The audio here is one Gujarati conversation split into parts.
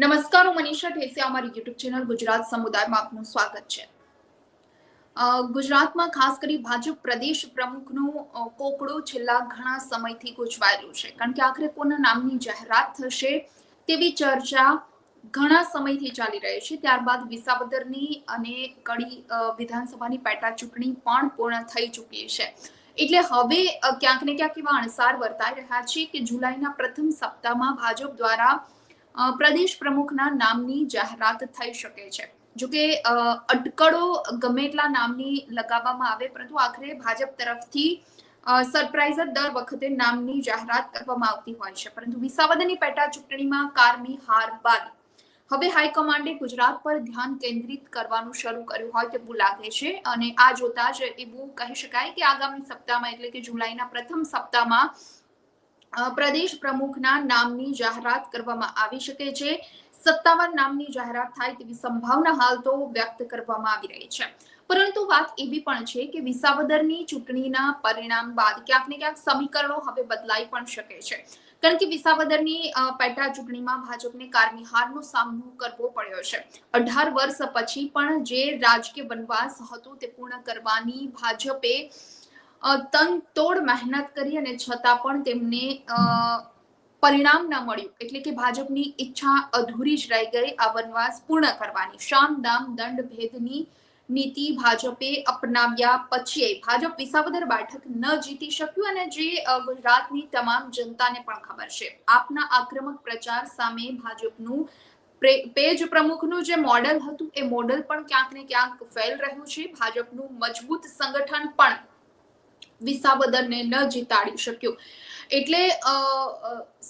નમસ્કાર, હું મનીષા ઠેસિયા અમારી યુટ્યુબ ચેનલ ગુજરાત સમુદાયમાં આપનું સ્વાગત છે. ગુજરાતમાં ખાસ કરી ભાજપ પ્રદેશ પ્રમુખનું કોકડો છેલ્લા ઘણા સમયથી ગૂંચવાયેલું છે. કારણ કે આખરે કોના નામની જાહેરાત થશે તેવી ચર્ચા ઘણા સમયથી ચાલી રહી છે. ત્યારબાદ વિસાવદરની અને કડી વિધાનસભાની પેટા ચૂંટણી પણ પૂર્ણ થઈ ચૂકી છે. એટલે હવે ક્યાંક ને ક્યાંક એવા અણસાર વર્તાઈ રહ્યા છે કે જુલાઈના પ્રથમ સપ્તાહમાં ભાજપ દ્વારા પ્રદેશ પ્રમુખના નામની જાહેરાત થઈ શકે છે. જોકે અટકળો ગમે એટલા નામની લગાવવામાં આવે, પરંતુ આખરે ભાજપ તરફથી સરપ્રાઇઝર દર વખતે નામની જાહેરાત કરવામાં આવતી હોય છે. પરંતુ વિસાવદરની પેટા ચૂંટણીમાં કારની હાર બાદ, હવે હાઈકમાન્ડે ગુજરાત પર ધ્યાન કેન્દ્રિત કરવાનું શરૂ કર્યું હોય તેવું લાગે છે. અને આ જોતા જ એવું કહી શકાય કે આગામી સપ્તાહમાં, એટલે કે જુલાઈના પ્રથમ સપ્તાહમાં પ્રદેશ પ્રમુખના નામની જાહેરાત કરવામાં આવી શકે છે. સત્તાવાર નામની જાહેરાત થાય તેવી સંભાવના હાલ તો વ્યક્ત કરવામાં આવી રહી છે. પરંતુ વાત એવી પણ છે કે વિસાવદરની ચૂંટણીના પરિણામ બાદ ક્યાંક ને ક્યાંક સમીકરણો હવે બદલાઈ પણ શકે છે. કારણ કે વિસાવદરની પેટા ચૂંટણીમાં ભાજપને કારની હારનો સામનો કરવો પડ્યો છે. અઢાર વર્ષ પછી પણ જે રાજકીય વનવાસ હતો તે પૂર્ણ કરવાની ભાજપે અ, તનતોડ મહેનત કરી અને છતાં પણ તેમને પરિણામ ન મળ્યું. એટલે કે ભાજપની ઈચ્છા અધૂરી જ રહી ગઈ આ વનવાસ પૂર્ણ કરવાની. શામ દામ દંડ ભેદની નીતિ ભાજપે અપનાવ્યા પછી ભાજપ વિસાવદર બેઠક ન જીતી શક્યું અને જે ગુજરાતની તમામ જનતાને પણ ખબર છે. આપના આક્રમક પ્રચાર સામે ભાજપનું પેજ પ્રમુખનું જે મોડલ હતું એ મોડલ પણ ક્યાંક ને ક્યાંક ફેલ રહ્યું છે. ભાજપનું મજબૂત સંગઠન પણ વિસાવદરને ન જીતાડી શક્યું. એટલે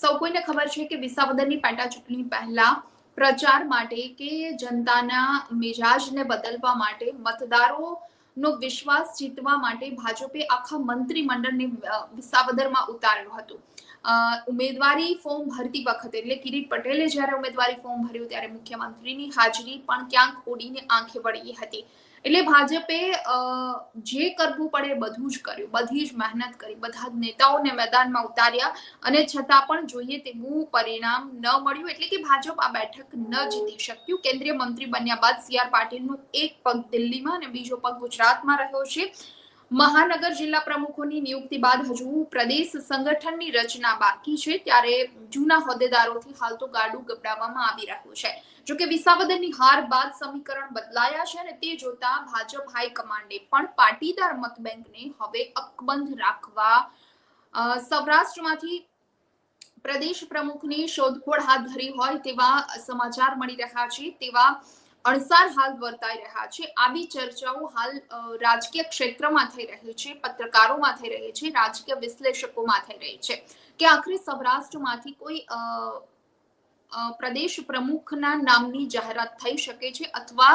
સૌ કોઈને ખબર છે કે વિસાવદરની પેટા ચૂંટણી પહેલા પ્રચાર માટે કે જનતાના મિજાજને બદલવા માટે મતદારો નો વિશ્વાસ જીતવા માટે ભાજપે આખા મંત્રીમંડળને વિસાવદરમાં ઉતાર્યું હતું. ઉમેદવારી ફોર્મ ભરતી વખતે, એટલે કિરીટ પટેલે જ્યારે ઉમેદવારી ફોર્મ ભર્યું ત્યારે મુખ્યમંત્રીની હાજરી પણ ક્યાંક ઉડીને આંખે વળી હતી. એટલે ભાજપે જે કરવું પડે બધું જ કર્યું. બધી જ મહેનત કરી, બધા જ નેતાઓને મેદાનમાં ઉતાર્યા અને છતાં પણ જોઈએ તેવું પરિણામ ન મળ્યું. એટલે કે ભાજપ આ બેઠક ન જીતી શક્યું. કેન્દ્રીય મંત્રી બન્યા બાદ સી આર પાટીલનો એક પગ દિલ્હીમાં અને બીજો પગ ગુજરાતમાં રહ્યો છે. મહાનગર જિલ્લા પ્રમુખોની નિયુક્તિ બાદ હજુ પ્રદેશ સંગઠનની રચના બાકી છે, ત્યારે જૂના હોદ્દેદારોથી હાલ તો ગાડું ગબડાવવામાં આવી રહ્યું છે. જોકે વિસાવદનની હાર બાદ સમીકરણ બદલાયા છે અને તે જોતા ભાજપ હાઈકમાન્ડે પણ પાટીદાર મતબેંકને હવે અકબંધ રાખવા સૌરાષ્ટ્રમાંથી પ્રદેશ પ્રમુખની શોધખોળ હાથ ધરી હોય તેવા સમાચાર મળી રહ્યા છે, તેવા અણસાર હાલ વર્તાઈ રહ્યા છે. આવી ચર્ચાઓ હાલ રાજકીય ક્ષેત્રમાં થઈ રહી છે, પત્રકારોમાં થઈ રહી છે, રાજકીય વિશ્લેષકોમાં થઈ રહી છે. કે આખરે સૌરાષ્ટ્રમાંથી કોઈ પ્રદેશ પ્રમુખના નામની જાહેરાત થઈ શકે છે અથવા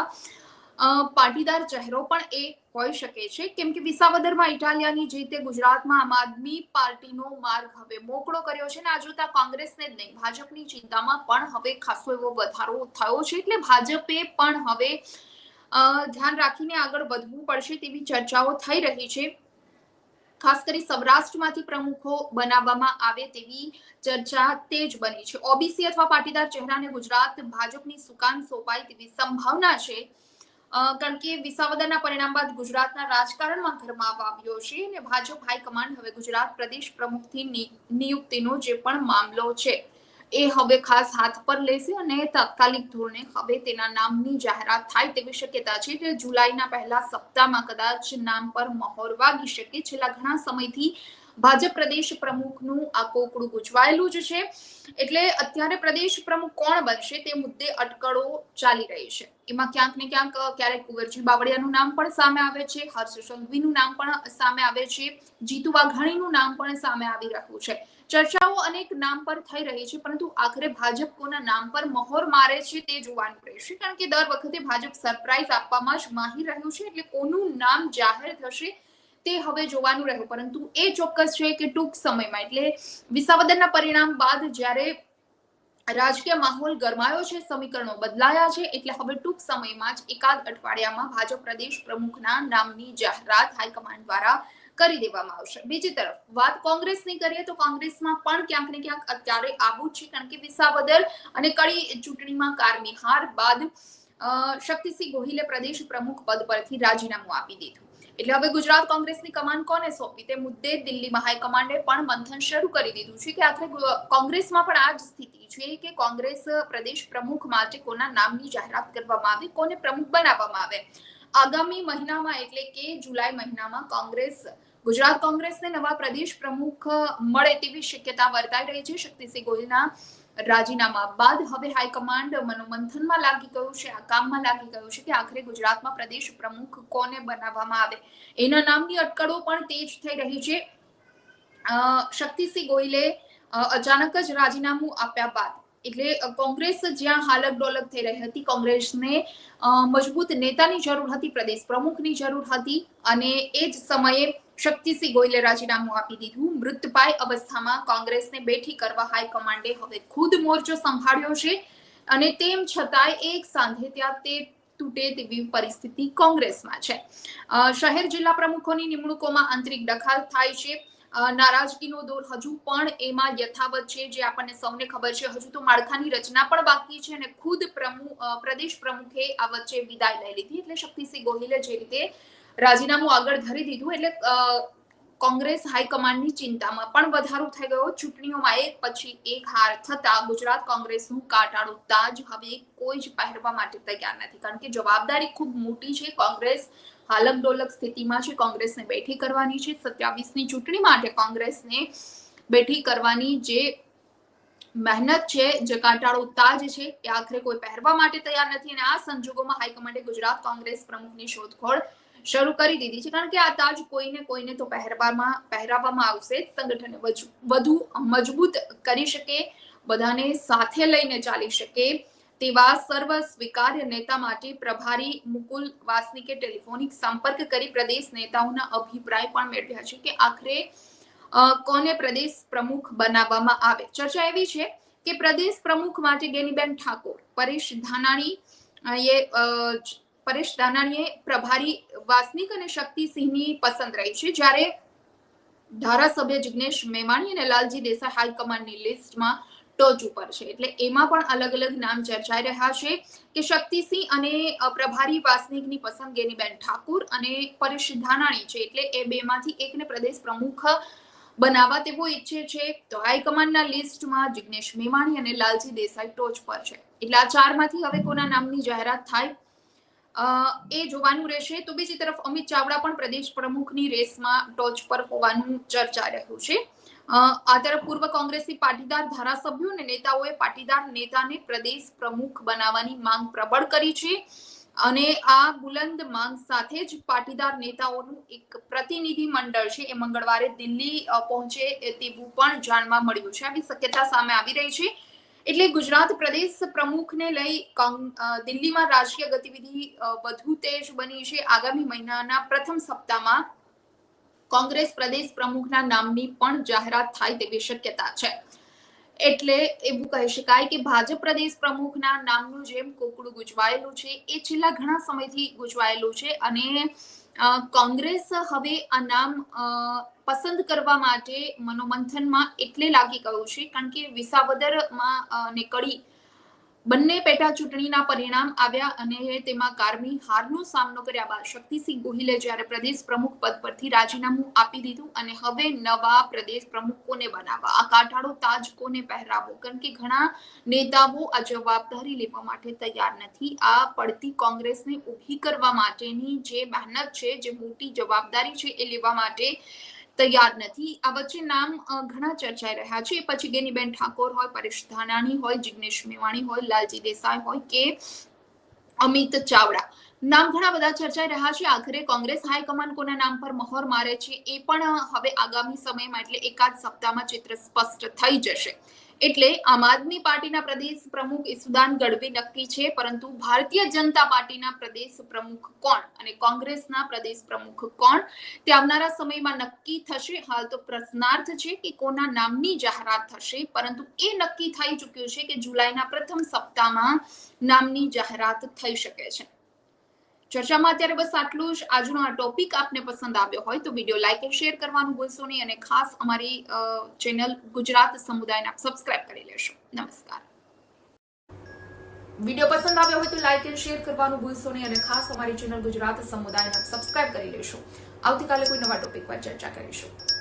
પાટીદાર ચહેરો પણ એ હોઈ શકે છે. કેમ કે વિસાવદરમાં ઇટાલિયાની જીતે ગુજરાતમાં આમ આદમી પાર્ટીનો માર્ગ હવે મોકળો કર્યો છે ને આ જોતા કોંગ્રેસને જ નહીં, ભાજપની ચિંતામાં પણ હવે ખાસો એવો વધારો થયો છે એટલે ભાજપે પણ હવે ધ્યાન રાખીને આગળ વધવું પડશે તેવી ચર્ચાઓ થઈ રહી છે. ખાસ કરી સૌરાષ્ટ્રમાંથી પ્રમુખો બનાવવામાં આવે તેવી ચર્ચા તેજ બની છે. ઓબીસી અથવા પાટીદાર ચહેરાને ગુજરાત ભાજપની સુકાન સોંપાય તેવી સંભાવના છે. કારણ કે વિસાવદરના પરિણામ બાદ ગુજરાતના રાજકારણમાં ગરમાવા આવ્યો છે અને ભાજપ હાઈકમાન્ડ હવે ગુજરાત પ્રદેશ પ્રમુખથી નિયુક્તિનો જે પણ મામલો છે, એ હવે ખાસ હાથ પર લેશે અને તાત્કાલિક ધોરણે હવે તેના નામની જાહેરાત થાય તેવી શક્યતા છે કે જુલાઈના પહેલા સપ્તાહમાં કદાચ નામ પર મહોર વાગી શકે. છેલ્લા ઘણા સમયથી ભાજપ પ્રદેશ પ્રમુખનું આ કોકડું ગુંચવાયેલું જ છે. એટલે અત્યારે પ્રદેશ પ્રમુખ કોણ બનશે તે મુદ્દે અટકળો ચાલી રહી છે. એમાં ક્યાંક ને ક્યાંક ક્યારેક કુંવરજી બાવળિયાનું નામ પણ સામે આવે છે, હર્ષ સંઘવીનું નામ પણ સામે આવે છે જીતુ વાઘાણીનું નામ પણ સામે આવી રહ્યું છે. ચર્ચાઓ અનેક નામ પર થઈ રહી છે, પરંતુ આખરે ભાજપ કોના નામ પર મહોર મારે છે તે જોવાનું રહેશે, કારણ કે દર વખતે ભાજપ સરપ્રાઈઝ આપવામાં જ માહિર રહ્યું છે, એટલે કોનું નામ જાહેર થશે તે હવે જોવાનું રહ્યું. પરંતુ એ ચોક્કસ છે કે ટૂંક સમયમાં, એટલે વિસાવદનના પરિણામ બાદ જ્યારે રાજકીય માહોલ ગરમાયો છે, સમીકરણો બદલાયા છે, એટલે હવે ટૂંક સમયમાં જ એકાદ અઠવાડિયામાં ભાજપ પ્રદેશ પ્રમુખના નામની જાહેરાત હાઈકમાન્ડ દ્વારા કરી દેવામાં આવશે. બીજી તરફ, વાત કોંગ્રેસની કરીએ તો કોંગ્રેસમાં પણ ક્યાંક ને ક્યાંક અત્યારે આવું છે, કારણ કે વિસાવદર અને કડી ચૂંટણીમાં કારમી હાર બાદ શક્તિસિંહ ગોહિલે પ્રદેશ પ્રમુખ પદ પરથી રાજીનામું આપી દીધું. એટલે હવે ગુજરાત કોંગ્રેસની કમાન કોને સોંપી? તે મુદ્દે દિલ્હીમાં હાઈકમાન્ડે પણ મંથન શરૂ કરી દીધું છે કે આખરે કોંગ્રેસમાં પણ આ જ સ્થિતિ છે કે કોંગ્રેસ, પ્રદેશ પ્રમુખ માટે કોના નામની જાહેરાત કરવામાં આવે. કોને પ્રમુખ બનાવવામાં આવે? આગામી મહિનામાં એટલે કે જુલાઈ મહિનામાં કોંગ્રેસ, ગુજરાત કોંગ્રેસને નવા પ્રદેશ પ્રમુખ મળે તેવી શક્યતા વર્તાઈ રહી છે. શક્તિસિંહ ગોહિલના રાજીનામા બાદ હવે હાઈકમાન્ડ મનોમંથનમાં લાગી ગયું છે, આ કામમાં લાગી ગયું છે કે આખરે ગુજરાતમાં પ્રદેશ પ્રમુખ કોને બનાવવામાં આવે? એના નામની અટકળો પણ તેજ થઈ રહી છે. શક્તિસિંહ ગોહિલે અચાનક જ રાજીનામું આપ્યા બાદ, એટલે કોંગ્રેસ જ્યાં હાલક ડોલક થઈ રહી હતી, કોંગ્રેસને મજબૂત નેતાની જરૂર હતી, પ્રદેશ પ્રમુખની જરૂર હતી, અને એ જ સમયે શક્તિસિંહ ગોયલે રાજીનામું આપી દીધું. મૃતપાય અવસ્થામાં કોંગ્રેસને બેઠી કરવા હાઈકમાન્ડે હવે ખુદ મોરચો સંભાળ્યો છે અને તેમ છતાંય એક સાંધે ત્યાં તે તૂટે તેવી પરિસ્થિતિ કોંગ્રેસમાં છે. શહેર જિલ્લા પ્રમુખોની નિમણૂકોમાં આંતરિક દખાલ થાય છે. નારાજગીનો દોર હજુ પણ એમાં યથાવત છે જે આપણને સૌને ખબર છે. હજુ તો માળખાની રચના પણ બાકી છે અને ખુદ પ્રમુખ પ્રદેશ પ્રમુખે આ વચ્ચે વિદાય લઈ લીધી. એટલે શક્તિસિંહ ગોહિલે જે રીતે રાજીનામું આગળ ધરી દીધું એટલે કોંગ્રેસ હાઈકમાન્ડની ચિંતામાં પણ વધારો થઈ ગયો. ચૂંટણીઓમાં એક પછી એક હાર થતા ગુજરાત કોંગ્રેસનું કાટાળું તાજ હવે કોઈ જ પહેરવા માટે તૈયાર નથી. કારણ કે જવાબદારી ખૂબ મોટી છે. કોંગ્રેસ હાલક સ્થિતિમાં છે. કોંગ્રેસને બેઠી કરવાની છે. સત્યાવીસની ચૂંટણી માટે કોંગ્રેસને બેઠી કરવાની જે મહેનત છે, જે કાંટાળો તાજ છે, એ આખરે કોઈ પહેરવા માટે તૈયાર નથી. અને આ સંજોગોમાં હાઈકમાન્ડે ગુજરાત કોંગ્રેસ પ્રમુખની શોધખોળ શરૂ કરી દીધી છે. કારણ કે આ તાજ કોઈને કોઈને તો પહેરવામાં, પહેરાવવામાં આવશે સંગઠને વધુ મજબૂત કરી શકે, બધાને સાથે લઈને ચાલી શકે તેવા સર્વ સ્વીકાર્ય નેતા માટે પ્રભારી મુકુલ વાસનિકે ટેલિફોનિક સંપર્ક કરી પ્રદેશ નેતાઓના અભિપ્રાય પણ મેળવ્યા છે કે આખરે કોને પ્રદેશ પ્રમુખ બનાવવામાં આવે. ચર્ચા એવી છે કે પ્રદેશ પ્રમુખ માટે ગેનીબેન ઠાકોર, પરેશ ધાનાણી એ પરેશ ધાનાણીએ પ્રભારી વાસનિક અને શક્તિસિંહની પસંદ રહી છે. જ્યારે ધારાસભ્ય જિગ્નેશ મેવાણી અને લાલજી દેસાઈ હાઈકમાન્ડની લિસ્ટમાં ટોચ ઉપર છે. એટલે એમાં પણ અલગ અલગ નામ ચર્ચાઈ રહ્યા છે કે શક્તિસિંહ અને પ્રભારી વાસનિકની પસંદગીની બેન ઠાકુર અને પરેશ ધાનાણી છે. એટલે એ બેમાંથી એકને પ્રદેશ પ્રમુખ બનાવવા તેવો ઈચ્છે છે. તો હાઈકમાન્ડના લિસ્ટમાં જિગ્નેશ મેવાણી અને લાલજી દેસાઈ ટોચ પર છે. એટલે આ ચારમાંથી હવે કોના નામની જાહેરાત થાય એ જોવાનું રહેશે. તો બીજી તરફ અમિત ચાવડા પણ પ્રદેશ પ્રમુખની રેસમાં ટોચ પર હોવાનું ચર્ચા રહ્યું છે. આ તરફ પૂર્વ કોંગ્રેસી પાટીદાર ધારાસભ્યો અને નેતાઓએ પાટીદાર નેતાને પ્રદેશ પ્રમુખ બનાવવાની માંગ પ્રબળ કરી છે. અને આ બુલંદ માંગ સાથે જ પાટીદાર નેતાઓનું એક પ્રતિનિધિ મંડળ છે. એ મંગળવારે દિલ્હી પહોંચે તેવું પણ જાણવા મળ્યું છે. આવી શક્યતા સામે આવી રહી છે. એટલે ગુજરાત પ્રદેશ પ્રમુખને લઈ દિલ્હીમાં રાજકીય ગતિવિધિ વધુ તેજ બની છે આગામી મહિનાના પ્રથમ સપ્તાહમાં. કોંગ્રેસ પ્રદેશ પ્રમુખના નામની પણ જાહેરાત થાય તેવી શક્યતા છે. એટલે એવું કહી શકાય કે ભાજપ પ્રદેશ પ્રમુખના નામનું જેમ કોકડું ગુજવાયેલું છે, એ છેલ્લા ઘણા સમયથી ગુજવાયેલું છે અને કોંગ્રેસ હવે આ નામ પસંદ કરવા માટે મનોમંથનમાં એટલે લાગી ગયું છે, કારણ કે વિસાવદરમાં ને કડી બંને પેટા ચૂંટણીના પરિણામ આવ્યા અને તેમાં કારમી હારનો સામનો કર્યા બાદ શક્તિસિંહ ગોહિલે જ્યારે પ્રદેશ પ્રમુખ પદ પરથી રાજીનામું આપી દીધું અને હવે નવા પ્રદેશ પ્રમુખ કોને બનાવવા. આ કાંઠાળો તાજ કોને પહેરાવો? કારણ કે ઘણા નેતાઓ આ જવાબદારી લેવા માટે તૈયાર નથી. આ પડતી કોંગ્રેસને ઊભી કરવા માટેની જે મહેનત છે, જે મોટી જવાબદારી છે, એ લેવા માટે તૈયાર નથી. આ વચ્ચે નામ ઘણા ચર્ચાઈ રહ્યા છે. પછી ગેનીબેન ઠાકોર હોય, પરેશ ધાનાણી હોય, જિગ્નેશ મેવાણી હોય, લાલજી દેસાઈ હોય કે અમિત ચાવડા. નામ ઘણા બધા ચર્ચાઈ રહ્યા છે. આખરે કોંગ્રેસ હાઈકમાન્ડ કોના નામ પર મહોર મારે છે એ પણ હવે આગામી સમયમાં એટલે એકાદ સપ્તાહમાં ચિત્ર સ્પષ્ટ થઈ જશે. એટલે આમ આદમી પાર્ટીના પ્રદેશ પ્રમુખ ઈસુદાન ગઢવી નક્કી છે, પરંતુ ભારતીય જનતા પાર્ટીના પ્રદેશ પ્રમુખ કોણ અને કોંગ્રેસના પ્રદેશ પ્રમુખ કોણ? તે આવનારા સમયમાં નક્કી થશે. હાલ તો પ્રશ્નાર્થ છે કે કોના નામની જાહેરાત થશે, પરંતુ એ નક્કી થઈ ચૂક્યું છે કે જુલાઈના પ્રથમ સપ્તાહમાં નામની જાહેરાત થઈ શકે છે. ચર્ચામાં અત્યારે બસ આટલું જ. આજનો આ ટોપિક આપને પસંદ આવ્યો હોય તો વીડિયો લાઈક અને શેર કરવાનું ભૂલશો નહીં અને ખાસ અમારી ચેનલ ગુજરાત સમુદાયને આપ સબસ્ક્રાઇબ કરી લેશો. નમસ્કાર. વીડિયો પસંદ આવ્યો હોય તો લાઈક અને શેર કરવાનું ભૂલશો નહીં અને ખાસ અમારી ચેનલ ગુજરાત સમુદાયને આપ સબસ્ક્રાઇબ કરી લેશો. આવતીકાલે કોઈ નવા ટોપિક પર ચર્ચા કરીશું.